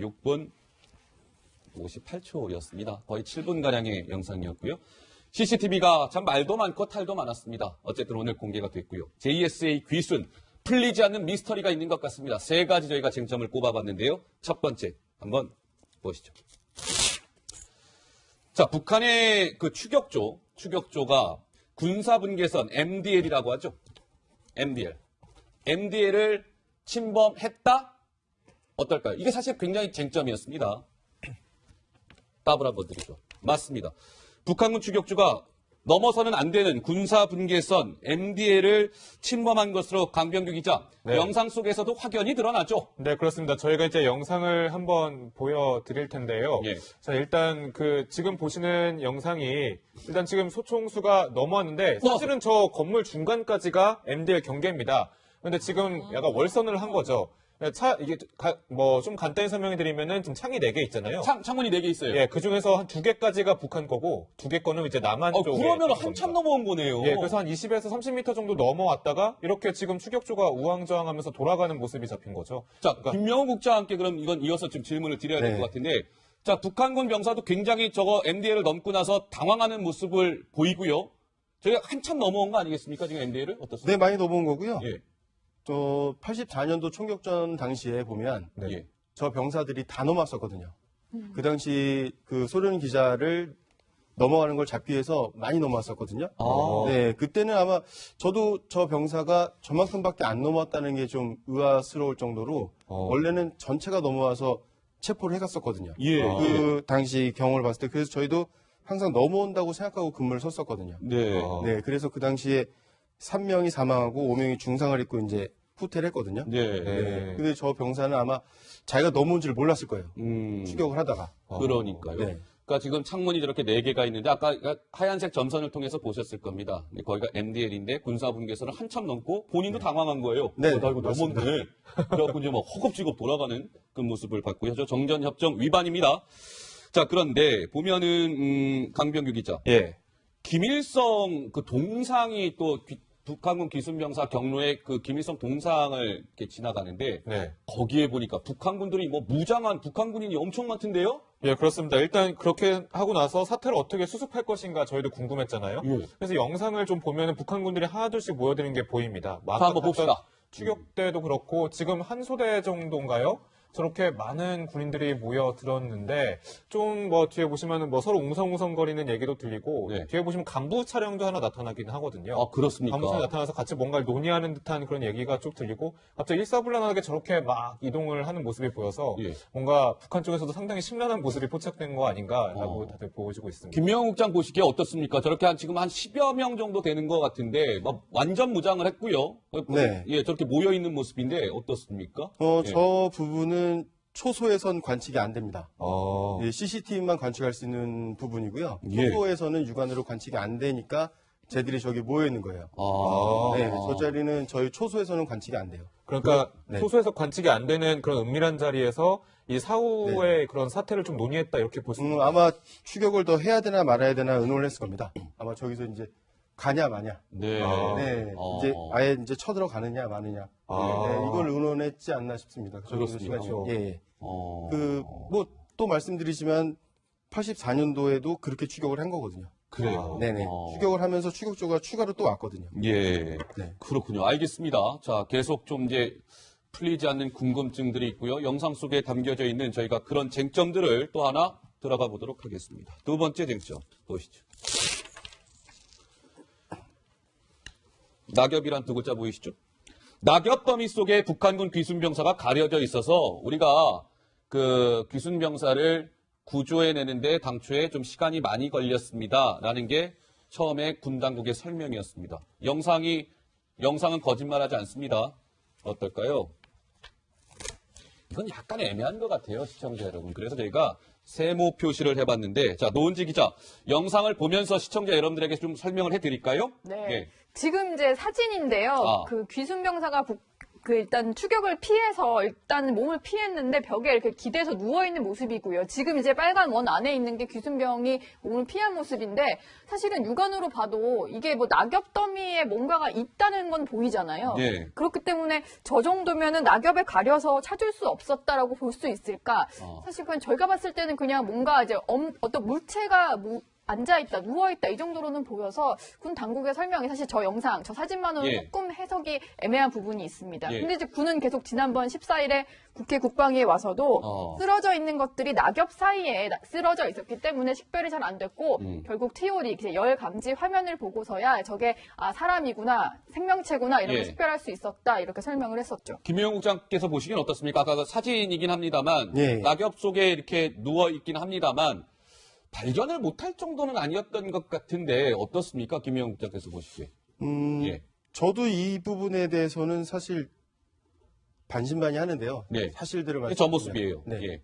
6분 58초였습니다. 거의 7분가량의 영상이었고요. CCTV가 참 말도 많고 탈도 많았습니다. 어쨌든 오늘 공개가 됐고요. JSA 귀순, 풀리지 않는 미스터리가 있는 것 같습니다. 세 가지 저희가 쟁점을 꼽아봤는데요. 첫 번째, 한번 보시죠. 자, 북한의 그 추격조, 추격조가 군사분계선 MDL이라고 하죠. MDL. MDL을 침범했다? 어떨까요? 이게 사실 굉장히 쟁점이었습니다. 답을 한번 드리죠. 맞습니다. 북한군 추격주가 넘어서는 안 되는 군사 분계선 MDL을 침범한 것으로 강병규 기자 네. 영상 속에서도 확연히 드러나죠. 네, 그렇습니다. 저희가 이제 영상을 한번 보여드릴 텐데요. 예. 자, 일단 그 지금 보시는 영상이 일단 지금 소총수가 넘어왔는데 사실은 저 건물 중간까지가 MDL 경계입니다. 근데 지금 약간 월선을 한 거죠. 차 이게 뭐 좀 간단히 설명해 드리면은 지금 창이 네개 있잖아요. 창, 창문이 4개 있어요. 예, 그 중에서 한 두 개까지가 북한 거고 두 개 거는 이제 남한 어, 쪽에 그러면 한참. 넘어온 거네요. 예, 그래서 한 20에서 30m 정도 넘어왔다가 이렇게 지금 추격조가 우왕좌왕하면서 돌아가는 모습이 잡힌 거죠. 자, 그러니까- 김명호 국장과 함께 그럼 이건 이어서 좀 질문을 드려야 될 네. 것 같은데, 자, 북한군 병사도 굉장히 저거 MDL을 넘고 나서 당황하는 모습을 보이고요. 저희가 한참 넘어온 거 아니겠습니까? 지금 MDL을? 어떻습니까? 네, 많이 넘어온 거고요. 예, 저 84년도 총격전 당시에 보면 네. 예. 저 병사들이 다 넘어왔었거든요. 그 당시 그 소련 기자를 넘어가는 걸 잡기 위해서 많이 넘어왔었거든요. 아. 네, 그때는 아마 저도 저 병사가 저만큼밖에 안 넘어왔다는 게 좀 의아스러울 정도로 어. 원래는 전체가 넘어와서 체포를 해갔었거든요. 예. 그 당시 경험을 봤을 때 그래서 저희도 항상 넘어온다고 생각하고 근무를 섰었거든요. 네. 어. 네, 그래서 그 당시에 3명이 사망하고 5명이 중상을 입고 이제 후퇴를 했거든요. 네. 네. 근데 저 병사는 아마 자기가 넘어온 줄 몰랐을 거예요. 음, 추격을 하다가. 그러니까요. 네. 그러니까 지금 창문이 저렇게 네 개가 있는데 아까 하얀색 점선을 통해서 보셨을 겁니다. 근데 거기가 MDL인데 군사분계선을 한참 넘고 본인도 당황한 거예요. 네, 어, 나 이거. 넘었네. 그래갖고 이제 막 허겁지겁 돌아가는 그 모습을 봤고요. 저 정전협정 위반입니다. 자 그런데 보면은 음, 강병규 기자 예. 김일성 그 동상이 또 귀- 북한군 기순병사 경로에 그 김일성 동상을 이렇게 지나가는데 네. 거기에 보니까 북한군들이 뭐 무장한 북한군인이 엄청 많던데요? 예, 그렇습니다. 일단 그렇게 하고 나서 사태를 어떻게 수습할 것인가 저희도 궁금했잖아요. 예. 그래서 영상을 좀 보면은 북한군들이 하나둘씩 모여드는 게 보입니다. 뭐 한번 봅시다. 추격 때도 그렇고 지금 한 소대 정도인가요? 저렇게 많은 군인들이 모여 들었는데 좀 뭐 뒤에 보시면은 뭐 서로 웅성웅성거리는 얘기도 들리고 네. 뒤에 보시면 간부 차량도 하나 나타나긴 하거든요. 아 그렇습니까? 간부 차량 나타나서 같이 뭔가를 논의하는 듯한 그런 얘기가 쭉 들리고 갑자기 일사불란하게 저렇게 막 이동을 하는 모습이 보여서 예. 뭔가 북한 쪽에서도 상당히 심란한 모습이 포착된 거 아닌가라고 어. 다들 보여주고 있습니다. 국장 보시기에 어떻습니까? 저렇게 한 지금 한 10여 명 정도 되는 것 같은데 막 완전 무장을 했고요. 네. 예, 저렇게 모여 있는 모습인데 어떻습니까? 어, 예. 저 부분은 초소에선 관측이 안 됩니다. 어. CCTV만 관측할 수 있는 부분이고요. 예. 초소에서는 육안으로 관측이 안 되니까 쟤들이 저기 모여 있는 거예요. 아, 네, 저 자리는 저희 초소에서는 관측이 안 돼요. 그러니까 네. 소수에서 관측이 안 되는 그런 은밀한 자리에서 이 사후의 그런 사태를 좀 논의했다 이렇게 볼수 음. 아마 추격을 더 해야 되나 말아야 되나 의논을 했을 겁니다. 아마 저기서 이제 가냐 마냐. 네. 아. 네, 어. 이제 아예 이제 쳐들어가느냐 마느냐. 아. 네, 이걸 의논했지 않나 싶습니다. 그 그렇습니까? 시간이요. 예, 예. 어. 그, 뭐, 또 말씀드리지만, 84년도에도 그렇게 추격을 한 거거든요. 그래요. 네네. 어. 추격을 하면서 추격조가 추가로 또 왔거든요. 예. 네. 그렇군요. 알겠습니다. 자, 계속 좀 이제 풀리지 않는 궁금증들이 있고요. 영상 속에 담겨져 있는 저희가 그런 쟁점들을 또 하나 들어가 보도록 하겠습니다. 두 번째 쟁점 보시죠. 낙엽이란 두 글자 보이시죠? 낙엽 더미 속에 북한군 귀순병사가 가려져 있어서 우리가 그 귀순병사를 구조해내는데 당초에 좀 시간이 많이 걸렸습니다. 라는 게 처음에 군 당국의 설명이었습니다. 영상이, 영상은 거짓말하지 않습니다. 어떨까요? 이건 약간 애매한 것 같아요, 시청자 여러분. 그래서 저희가 세모 표시를 해봤는데, 자, 노은지 기자, 영상을 보면서 시청자 여러분들에게 좀 설명을 해드릴까요? 네. 예. 지금 이제 사진인데요. 아. 그 귀순병사가 북, 그 일단 추격을 피해서 일단 몸을 피했는데 벽에 이렇게 기대서 누워 있는 모습이고요. 지금 이제 빨간 원 안에 있는 게 귀순병이 몸을 피한 모습인데 사실은 육안으로 봐도 이게 뭐 낙엽 더미에 뭔가가 있다는 건 보이잖아요. 네. 그렇기 때문에 저 정도면은 낙엽에 가려서 찾을 수 없었다라고 볼 수 있을까? 어. 사실 그냥 저희가 봤을 때는 그냥 뭔가 이제 엄- 어떤 물체가 무- 앉아있다, 누워있다, 이 정도로는 보여서 군 당국의 설명이 사실 저 영상, 저 사진만으로 예. 조금 해석이 애매한 부분이 있습니다. 예. 근데 이제 군은 계속 지난번 14일에 국회 국방위에 와서도 어. 쓰러져 있는 것들이 낙엽 사이에 나- 쓰러져 있었기 때문에 식별이 잘 안 됐고 음. 결국 TOD, 이제 열 감지 화면을 보고서야 저게 아, 사람이구나, 생명체구나 이렇게 예. 식별할 수 있었다 이렇게 설명을 했었죠. 김영욱 국장께서 보시기엔 어떻습니까? 아까 그 사진이긴 합니다만 예. 낙엽 속에 이렇게 누워 있긴 합니다만 발견을 못할 정도는 아니었던 것 같은데 어떻습니까? 김영욱 국장께서 보시기에. 음, 예. 저도 이 부분에 대해서는 사실 반신반의 하는데요. 네. 사실대로 저 말씀드리면 모습이에요. 네. 예.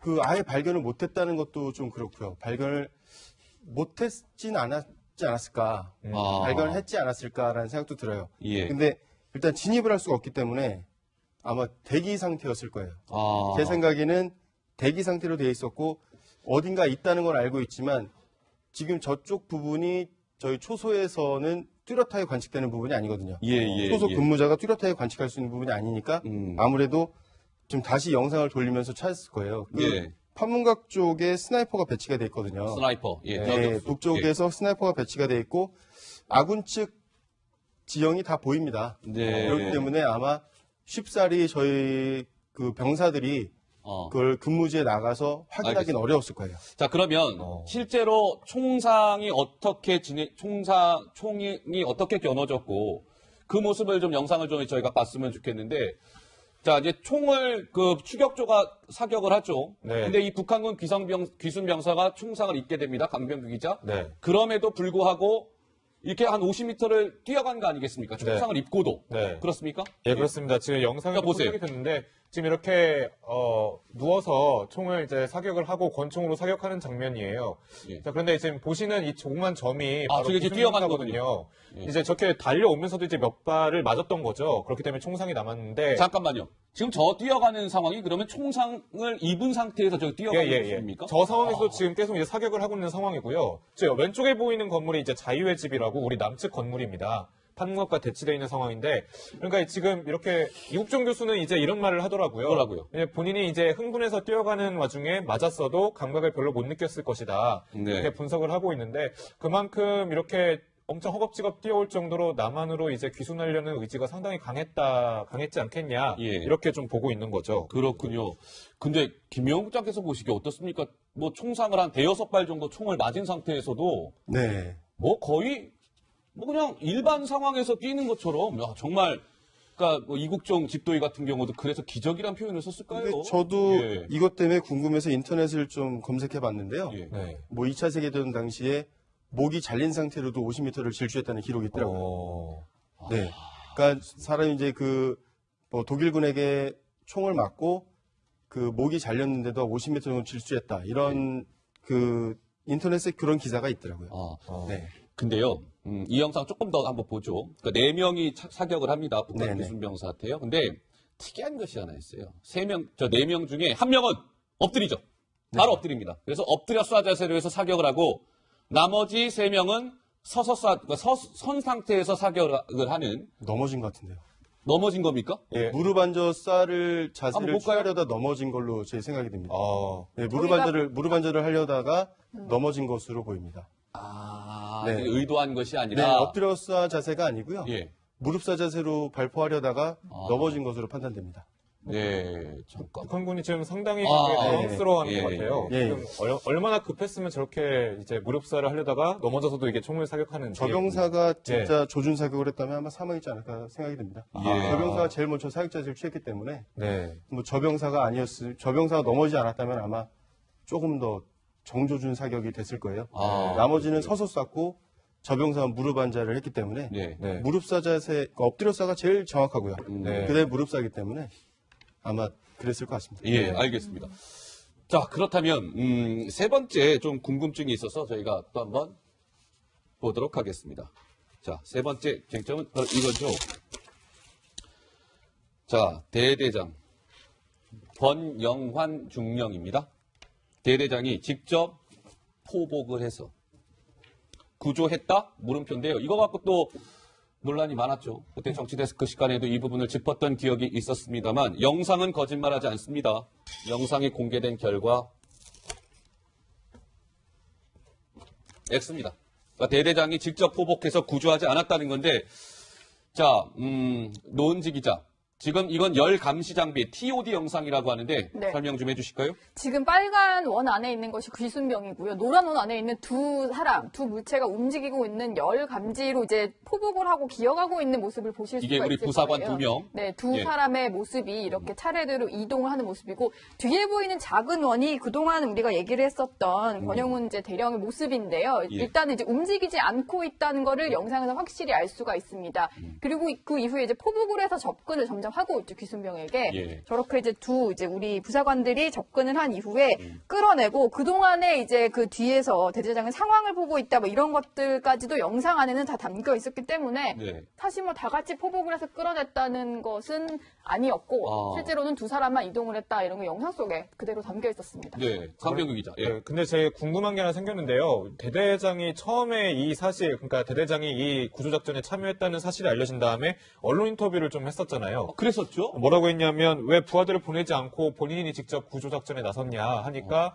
그 아예 발견을 못했다는 것도 좀 그렇고요. 발견을 못했진 않았지 않았을까? 아. 발견을 했지 않았을까라는 생각도 들어요. 예. 근데 일단 진입을 할 수가 없기 때문에 아마 대기 상태였을 거예요. 아. 제 생각에는 대기 상태로 되어 있었고 어딘가 있다는 걸 알고 있지만 지금 저쪽 부분이 저희 초소에서는 뚜렷하게 관측되는 부분이 아니거든요. 예, 예, 초소 예. 근무자가 뚜렷하게 관측할 수 있는 부분이 아니니까 음. 아무래도 지금 다시 영상을 돌리면서 찾았을 거예요. 그 예. 판문각 쪽에 스나이퍼가 배치가 돼 있거든요. 스나이퍼. 예. 네, 저격수. 북쪽에서 스나이퍼가 배치가 돼 있고 아군 측 지형이 다 보입니다. 네. 그렇기 때문에 아마 쉽사리 저희 그 병사들이 어. 그걸 근무지에 나가서 확인하기는 알겠습니다. 어려웠을 거예요. 자, 그러면 어. 실제로 총상이 어떻게 진행, 총상, 총이 어떻게 겨눠졌고 그 모습을 좀 영상을 좀 저희가 봤으면 좋겠는데 자, 이제 총을 그 추격조가 사격을 하죠. 네. 근데 이 북한군 귀성병, 귀순병사가 총상을 입게 됩니다. 강병규 기자. 네. 그럼에도 불구하고 이렇게 한 50m를 뛰어간 거 아니겠습니까? 총상을 입고도. 네. 그렇습니까? 예, 그렇습니다. 지금 영상에 자, 보세요. 됐는데 지금 이렇게 어, 누워서 총을 이제 사격을 하고 권총으로 사격하는 장면이에요. 예. 자, 그런데 지금 보시는 이 조그만 점이 아, 바로 저게 이제 행사거든요. 예. 이제 저렇게 달려오면서도 이제 몇 발을 맞았던 거죠. 그렇기 때문에 총상이 남았는데 잠깐만요. 지금 저 뛰어가는 상황이 그러면 총상을 입은 상태에서 저 예, 뛰어가는 예, 예. 모습입니까? 저 상황에서도 지금 계속 이제 사격을 하고 있는 상황이고요. 저 왼쪽에 보이는 건물이 이제 자유의 집이라고 우리 남측 건물입니다. 판문각과 대치되어 있는 상황인데, 그러니까 지금 이렇게 이국종 교수는 이제 이런 말을 하더라고요. 뭐라고요? 예, 본인이 이제 흥분해서 뛰어가는 와중에 맞았어도 감각을 별로 못 느꼈을 것이다. 네. 이렇게 분석을 하고 있는데, 그만큼 이렇게 엄청 허겁지겁 뛰어올 정도로 남한으로 이제 귀순하려는 의지가 상당히 강했다, 강했지 않겠냐. 예. 이렇게 좀 보고 있는 거죠. 그렇군요. 근데 김영국 장께서 보시기에 어떻습니까? 뭐 총상을 한 대여섯 발 정도 총을 맞은 상태에서도 네. 뭐 거의 뭐 그냥 일반 상황에서 뛰는 것처럼 야, 정말 그러니까 뭐 이국종 집도의 같은 경우도 그래서 기적이란 표현을 썼을까요? 저도 예. 이것 때문에 궁금해서 인터넷을 좀 검색해 봤는데요. 예. 네. 뭐 2차 세계대전 당시에 목이 잘린 상태로도 50m를 질주했다는 기록이 있더라고요. 어... 네. 그러니까 사람이 이제 그 뭐 독일군에게 총을 맞고 그 목이 잘렸는데도 50m 정도 질주했다. 이런 그 인터넷에 그런 기사가 있더라고요. 아, 어. 네. 근데요, 음, 이 영상 조금 더 한번 보죠. 그러니까 네 명이 차- 사격을 합니다. 북한 네네. 기순병사한테요. 근데 특이한 것이 하나 있어요. 세 명, 저 네 명 중에 한 명은 엎드리죠. 바로 네. 엎드립니다. 그래서 엎드려 쏴 자세로 해서 사격을 하고 나머지 세 명은 서서 쏴, 그러니까 서- 선 상태에서 사격을 하는 넘어진 것 같은데요. 넘어진 겁니까? 예. 무릎 앉아 쌀을 자세를? 취하려다 넘어진 걸로 제 생각이 듭니다. 어... 네, 무릎 앉아를 무릎 앉아를 하려다가 넘어진 것으로 보입니다. 아, 네. 의도한 것이 네, 아니라 엎드려 쏴 자세가 아니고요. 예. 무릎 쏴 자세로 발포하려다가 아. 넘어진 것으로 판단됩니다. 네, 잠깐. 북한군이 지금 상당히 아, 예, 당황스러워하는 예, 것 같아요. 예, 예. 지금 얼- 얼마나 급했으면 저렇게 이제 무릎사를 하려다가 넘어져서도 이게 총을 사격하는지. 저병사가 진짜 조준 사격을 했다면 아마 사망했지 않을까 생각이 듭니다. 예. 저병사가 제일 먼저 사격 자세를 취했기 때문에 네. 뭐 저병사가 아니었을 저병사가 넘어지지 않았다면 아마 조금 더 정조준 사격이 됐을 거예요. 아, 나머지는 서서 쐈고 저병사가 무릎 앉아를 했기 때문에 네. 네. 무릎 쏴 자세 그러니까 엎드려 쏴가 제일 정확하고요. 네. 그다음에 무릎 쏴기 때문에 아마 그랬을 것 같습니다. 예, 알겠습니다. 자, 그렇다면 음, 세 번째 좀 궁금증이 있어서 저희가 또 한번 보도록 하겠습니다. 자, 세 번째 쟁점은 바로 이거죠. 자, 대대장. 권영환 중령입니다. 대대장이 직접 포복을 해서 구조했다? 물음표인데요. 이거 갖고 또 논란이 많았죠. 그때 정치데스크 시간에도 이 부분을 짚었던 기억이 있었습니다만 영상은 거짓말하지 않습니다. 영상이 공개된 결과 X입니다. 그러니까 대대장이 직접 포복해서 구조하지 않았다는 건데 자, 음, 노은지 기자. 지금 이건 열 감시 장비 TOD 영상이라고 하는데 네. 설명 좀 해주실까요? 지금 빨간 원 안에 있는 것이 귀순병이고요. 노란 원 안에 있는 두 사람, 두 물체가 움직이고 있는 열 감지로 이제 포복을 하고 기어가고 있는 모습을 보실 수가 이게 있을 우리 부사관 거예요. 두 명. 네, 두 예. 사람의 모습이 이렇게 차례대로 이동을 하는 모습이고 뒤에 보이는 작은 원이 그동안 우리가 얘기를 했었던 권영훈 이제 대령의 모습인데요. 음. 예. 일단은 이제 움직이지 않고 있다는 거를 영상에서 확실히 알 수가 있습니다. 음. 그리고 그 이후에 이제 포복을 해서 접근을 점점 하고 있죠 귀순병에게. 예. 저렇게 이제 두 이제 우리 부사관들이 접근을 한 이후에 음. 끌어내고 그 동안에 이제 그 뒤에서 대대장은 상황을 보고 있다 뭐 이런 것들까지도 영상 안에는 다 담겨 있었기 때문에 네. 사실 뭐 다 같이 포복을 해서 끌어냈다는 것은 아니었고 아. 실제로는 두 사람만 이동을 했다 이런 게 영상 속에 그대로 담겨 있었습니다. 네. 강병규 기자. 예. 네, 근데 제 궁금한 게 하나 생겼는데요. 대대장이 처음에 이 사실, 그러니까 대대장이 이 구조 작전에 참여했다는 사실이 알려진 다음에 언론 인터뷰를 좀 했었잖아요. 어, 그랬었죠? 뭐라고 했냐면 왜 부하들을 보내지 않고 본인이 직접 구조 작전에 나섰냐 하니까 어,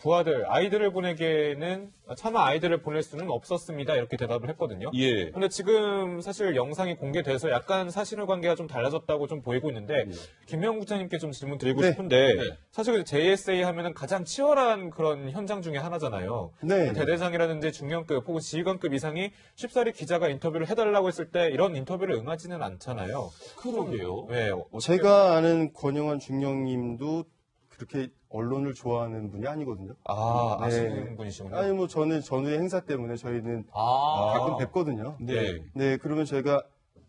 부하들, 아이들을 보내기에는 차마 아이들을 보낼 수는 없었습니다. 이렇게 대답을 했거든요. 예. 근데 지금 사실 영상이 공개돼서 약간 사실관계가 좀 달라졌다고 좀 보이고 있는데 김명 국장님께 좀 질문 드리고 네. 싶은데 네. 사실 그 JSA 하면은 가장 치열한 그런 현장 중에 하나잖아요. 네. 대대장이라든지 중령급 혹은 지휘관급 이상이 쉽사리 기자가 인터뷰를 해달라고 했을 때 이런 인터뷰를 응하지는 않잖아요. 그러게요. 네, 제가 아는 권영환 중령님도 그렇게 언론을 좋아하는 분이 아니거든요. 아 네. 아시는 분이시군요. 아니 뭐 저는 전후의 행사 때문에 저희는 아. 가끔 뵙거든요. 네. 네, 그러면 저희가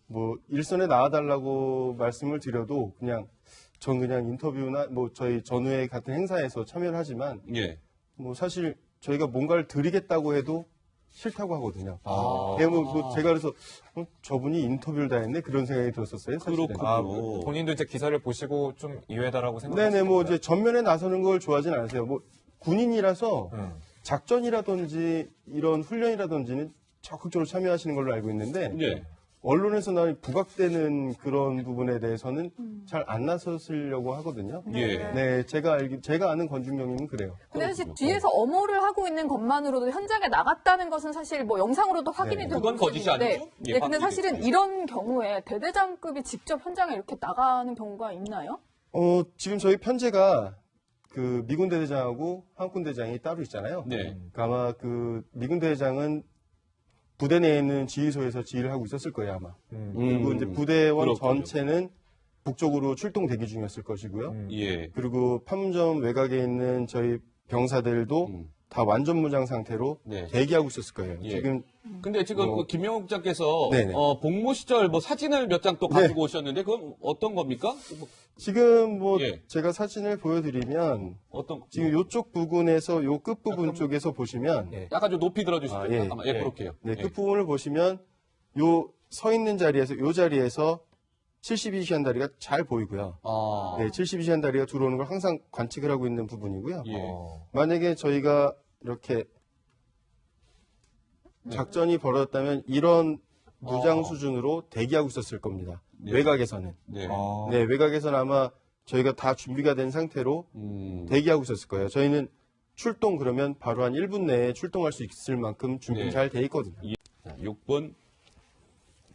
뭐 일선에 나와달라고 말씀을 드려도 그냥 전 그냥 인터뷰나 뭐 저희 전후에 같은 행사에서 참여를 하지만 예. 뭐 사실 저희가 뭔가를 드리겠다고 해도 싫다고 하거든요. 아. 네, 뭐, 뭐 제가 그래서 어, 저분이 인터뷰를 다 했네 그런 생각이 들었었어요. 사실은. 그렇군요. 아, 본인도 이제 기사를 보시고 좀 이외다라고 생각하시는 네네 뭐? 이제 전면에 나서는 걸 좋아하진 않으세요. 뭐 군인이라서 음. 작전이라든지 이런 훈련이라든지는 적극적으로 참여하시는 걸로 알고 있는데 예. 언론에서 나 부각되는 그런 부분에 대해서는 잘안 나서시려고 하거든요. 예. 네, 제가 알기 제가 아는 권중경님은 그래요. 근데 사실 뒤에서 엄호를 하고 있는 것만으로도 현장에 나갔다는 것은 사실 뭐 영상으로도 확인이 네. 되고 그건 거짓이 아니죠? 예, 네, 근데 확인이 사실은. 이런 경우에 대대장급이 직접 현장에 이렇게 나가는 경우가 있나요? 어, 지금 저희 편제가 그 미군 대대장하고 한군 대장이 따로 있잖아요. 네. 그러니까 아마 그 미군 대대장은 부대 내에 있는 지휘소에서 지휘를 하고 있었을 거예요 아마. 음. 그리고 음, 이제 부대원 그렇군요. 전체는 북쪽으로 출동 대기 중이었을 것이고요. 음. 예. 그리고 판문점 외곽에 있는 저희 병사들도 음. 다 완전 무장 상태로 네. 대기하고 있었을 거예요. 예. 지금 근데 지금 뭐- 그 김영욱 기자께서 네네. 어, 복무 시절 뭐 사진을 몇 장또 네. 가지고 오셨는데 그건 어떤 겁니까? 뭐 지금 뭐 예. 제가 사진을 보여드리면 어떤 지금 이쪽 부분에서 요 끝 부분 쪽에서 보시면 예. 약간 좀 높이 들어주시죠. 아, 예. 예, 예. 그렇게요. 네, 예. 끝 부분을 보시면 요 서 있는 자리에서 요 자리에서 72시간 다리가 잘 보이고요. 아. 네, 72시간 다리가 들어오는 걸 항상 관측을 하고 있는 부분이고요. 예. 어. 만약에 저희가 이렇게 작전이 벌어졌다면 이런 무장 어. 수준으로 대기하고 있었을 겁니다. 네. 외곽에서는. 네. 어. 네, 외곽에서는 아마 저희가 다 준비가 된 상태로 음. 대기하고 있었을 거예요. 저희는 출동 그러면 바로 한 1분 내에 출동할 수 있을 만큼 준비 네. 잘돼 있거든요. 자, 6분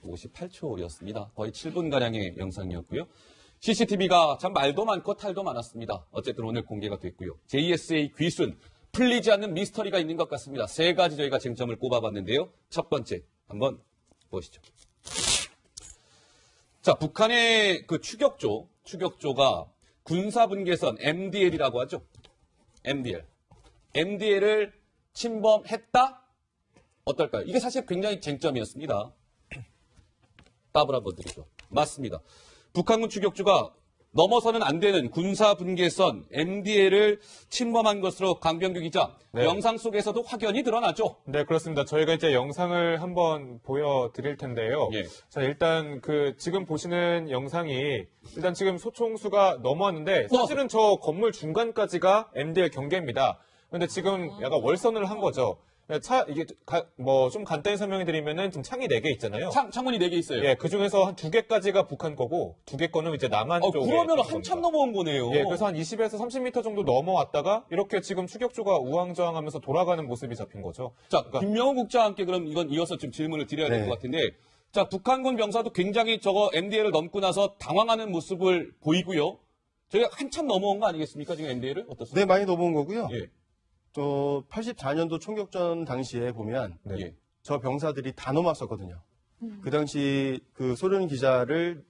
58초였습니다. 거의 7분가량의 영상이었고요. CCTV가 참 말도 많고 탈도 많았습니다. 어쨌든 오늘 공개가 됐고요. JSA 귀순, 풀리지 않는 미스터리가 있는 것 같습니다. 세 가지 저희가 쟁점을 꼽아봤는데요. 첫 번째, 한번 보시죠. 자, 북한의 그 추격조, 추격조가 군사분계선 MDL이라고 하죠. MDL. MDL을 침범했다? 어떨까요? 이게 사실 굉장히 쟁점이었습니다. 답을 한번 드리죠. 맞습니다. 북한군 추격주가 넘어서는 안 되는 군사 분계선 MDL을 침범한 것으로 강병규 기자 네. 영상 속에서도 확연히 드러나죠. 네, 그렇습니다. 저희가 이제 영상을 한번 보여드릴 텐데요. 예. 자, 일단 그 지금 보시는 영상이 일단 지금 소총수가 넘어왔는데 사실은 저 건물 중간까지가 MDL 경계입니다. 근데 지금 약간 월선을 한 거죠. 차 이게 뭐 좀 간단히 설명해 드리면은 지금 창이 네개 있잖아요. 창, 창문이 4개 있어요. 예, 그 중에서 한 두 개까지가 북한 거고 두 개 거는 이제 남한 어, 쪽에 그러면 한참. 넘어온 거네요. 예, 그래서 한 20에서 30m 정도 넘어왔다가 이렇게 지금 추격조가 우왕좌왕하면서 돌아가는 모습이 잡힌 거죠. 자, 김명호 국장과 함께 그럼 이건 이어서 좀 질문을 드려야 될 네. 것 같은데, 자, 북한군 병사도 굉장히 저거 MDL을 넘고 나서 당황하는 모습을 보이고요. 저희가 한참 넘어온 거 아니겠습니까? 지금 MDL을 어떻습니까? 네, 많이 넘어온 거고요. 예, 저 84년도 총격전 당시에 보면 네. 예. 저 병사들이 다 넘어왔었거든요. 그 당시 그 소련 기자를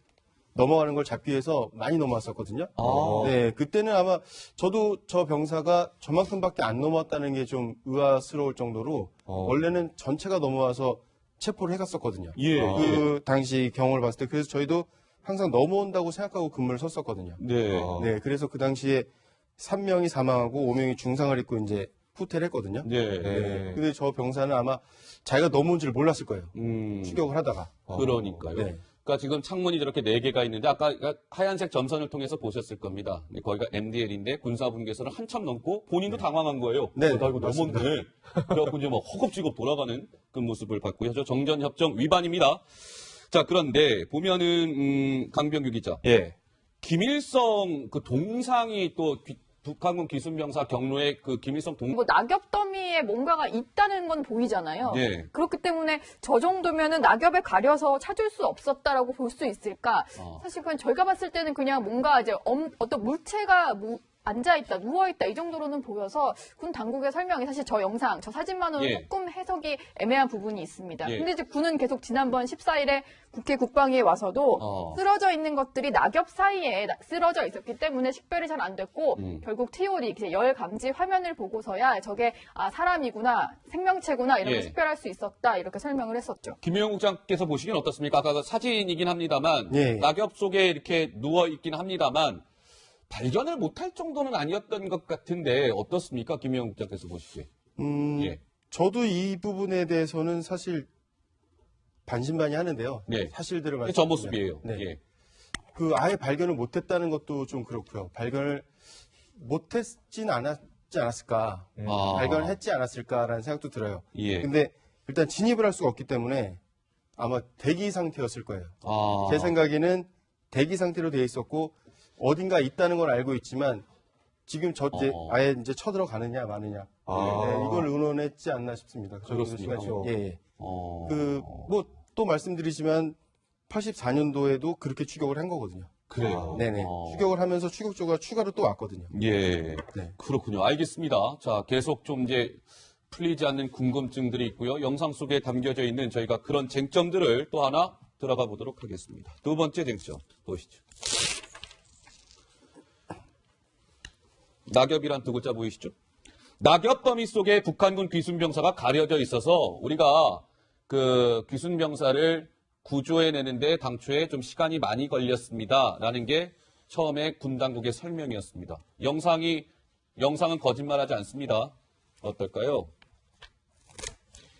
넘어가는 걸 잡기 위해서 많이 넘어왔었거든요. 아. 네, 그때는 아마 저도 저 병사가 저만큼밖에 안 넘어왔다는 게 좀 의아스러울 정도로 어. 원래는 전체가 넘어와서 체포를 해갔었거든요. 예. 그 당시 경험을 봤을 때 그래서 저희도 항상 넘어온다고 생각하고 근무를 섰었거든요. 네. 어. 네, 그래서 그 당시에 3명이 사망하고 5명이 중상을 입고 이제 후퇴를 했거든요. 네. 네. 근데 저 병사는 아마 자기가 넘어온 줄 몰랐을 거예요. 음, 추격을 하다가. 그러니까요. 네. 그러니까 지금 창문이 저렇게 네 개가 있는데 아까 하얀색 점선을 통해서 보셨을 겁니다. 네, 거기가 MDL인데 군사분계선을 한참 넘고 본인도 당황한 거예요. 네, 어, 나 이거. 넘었네. 그래갖고 이제 뭐 허겁지겁 돌아가는 그 모습을 봤고요. 저 정전협정 위반입니다. 자 그런데 보면은 음, 강병규 기자, 예. 김일성 그 동상이 또 귀- 북한군 기순병사 경로에 그 김일성 동 뭐 낙엽 더미에 뭔가가 있다는 건 보이잖아요. 네. 그렇기 때문에 저 정도면은 낙엽에 가려서 찾을 수 없었다라고 볼 수 있을까? 어. 사실 그냥 저희가 봤을 때는 그냥 뭔가 이제 엄- 어떤 물체가 무- 앉아있다, 누워있다, 이 정도로는 보여서 군 당국의 설명이 사실 저 영상, 저 사진만으로 예. 조금 해석이 애매한 부분이 있습니다. 예. 근데 이제 군은 계속 지난번 14일에 국회 국방위에 와서도 어. 쓰러져 있는 것들이 낙엽 사이에 나- 쓰러져 있었기 때문에 식별이 잘 안 됐고 음. 결국 TOD 이제 열 감지 화면을 보고서야 저게 아 사람이구나 생명체구나 이런 예. 걸 식별할 수 있었다 이렇게 설명을 했었죠. 김영욱 국장께서 보시기엔 어떻습니까? 아까 그 사진이긴 합니다만 예. 낙엽 속에 이렇게 누워 있긴 합니다만 발견을 못할 정도는 아니었던 것 같은데 어떻습니까? 김영욱 국장께서 보시기에. 음, 예. 저도 이 부분에 대해서는 사실 반신반의 하는데요. 네. 사실들을 저 말씀드리면. 모습이에요. 네. 예. 그 아예 발견을 못했다는 것도 좀 그렇고요. 발견을 못했진 않았지 않았을까. 아. 발견을 했지 않았을까라는 생각도 들어요. 예. 근데 일단 진입을 할 수가 없기 때문에 아마 대기 상태였을 거예요. 아. 제 생각에는 대기 상태로 돼 있었고 어딘가 있다는 걸 알고 있지만 지금 저 이제 어. 아예 이제 쳐들어가느냐 마느냐 아. 네, 이걸 의논했지 않나 싶습니다. 그 그렇습니까? 시간이요. 예, 예. 어. 그뭐 또 말씀드리지만 84년도에도 그렇게 추격을 한 거거든요. 그래요. 네네. 어. 추격을 하면서 추격조가 추가로 또 왔거든요. 예. 네. 그렇군요. 알겠습니다. 자, 계속 좀 이제 풀리지 않는 궁금증들이 있고요. 영상 속에 담겨져 있는 저희가 그런 쟁점들을 또 하나 들어가 보도록 하겠습니다. 두 번째 쟁점 보시죠. 낙엽이란 두 글자 보이시죠? 낙엽 더미 속에 북한군 귀순병사가 가려져 있어서 우리가 그 귀순병사를 구조해내는데 당초에 좀 시간이 많이 걸렸습니다. 라는 게 처음에 군 당국의 설명이었습니다. 영상이, 영상은 거짓말하지 않습니다. 어떨까요?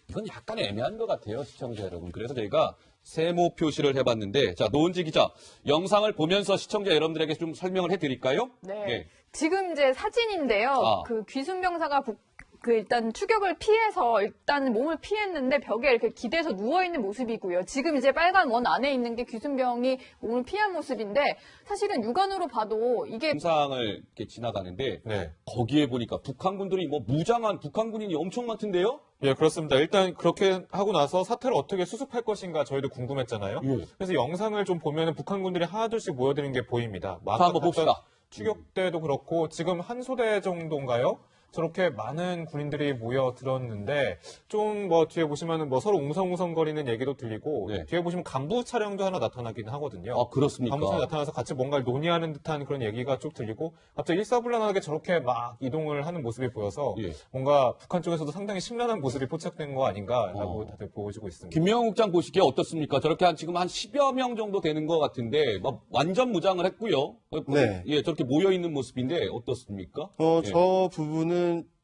이건 약간 애매한 것 같아요, 시청자 여러분. 그래서 저희가 세모 표시를 해봤는데, 자, 노은지 기자, 영상을 보면서 시청자 여러분들에게 좀 설명을 해드릴까요? 네. 예. 지금 이제 사진인데요. 아. 그 귀순병사가 북- 그 일단 추격을 피해서 일단 몸을 피했는데 벽에 이렇게 기대서 누워 있는 모습이고요. 지금 이제 빨간 원 안에 있는 게 귀순병이 몸을 피한 모습인데 사실은 육안으로 봐도 이게 영상을 이렇게 지나가는데, 네. 거기에 보니까 북한군들이 뭐 무장한 북한군인이 엄청 많던데요? 예, 그렇습니다. 일단 그렇게 하고 나서 사태를 어떻게 수습할 것인가 저희도 궁금했잖아요. 예. 그래서 영상을 좀 보면은 북한군들이 하나둘씩 모여드는 게 보입니다. 뭐 한번 봅시다. 추격 때도 그렇고 지금 한 소대 정도인가요? 저렇게 많은 군인들이 모여 들었는데 좀 뭐 뒤에 보시면은 뭐 서로 웅성웅성거리는 얘기도 들리고 네. 뒤에 보시면 간부 차량도 하나 나타나긴 하거든요. 아, 그렇습니까? 간부 차량 나타나서 같이 뭔가를 논의하는 듯한 그런 얘기가 쭉 들리고 갑자기 일사불란하게 저렇게 막 이동을 하는 모습이 보여서 예. 뭔가 북한 쪽에서도 상당히 심란한 모습이 포착된 거 아닌가라고 어. 다들 보여지고 있습니다. 김명훈 국장 보시기에 어떻습니까? 저렇게 한 지금 한 10여 명 정도 되는 것 같은데 막 완전 무장을 했고요. 네. 예, 저렇게 모여 있는 모습인데 어떻습니까? 어, 예. 저 부분은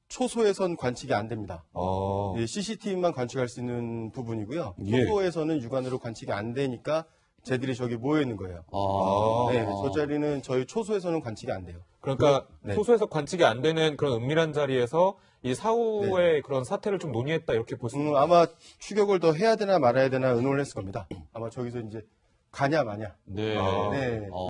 초소에선 관측이 안 됩니다. 어. CCTV만 관측할 수 있는 부분이고요. 예. 초소에서는 육안으로 관측이 안 되니까 쟤들이 저기 모여 있는 거예요. 아, 네, 저 자리는 저희 초소에서는 관측이 안 돼요. 그러니까 네. 소수에서 관측이 안 되는 그런 은밀한 자리에서 이 사후의 그런 사태를 좀 논의했다 이렇게 볼수 음, 아마 추격을 더 해야 되나 말아야 되나 의논을 했을 겁니다. 아마 저기서 이제 가냐 마냐. 네. 아. 네. 어.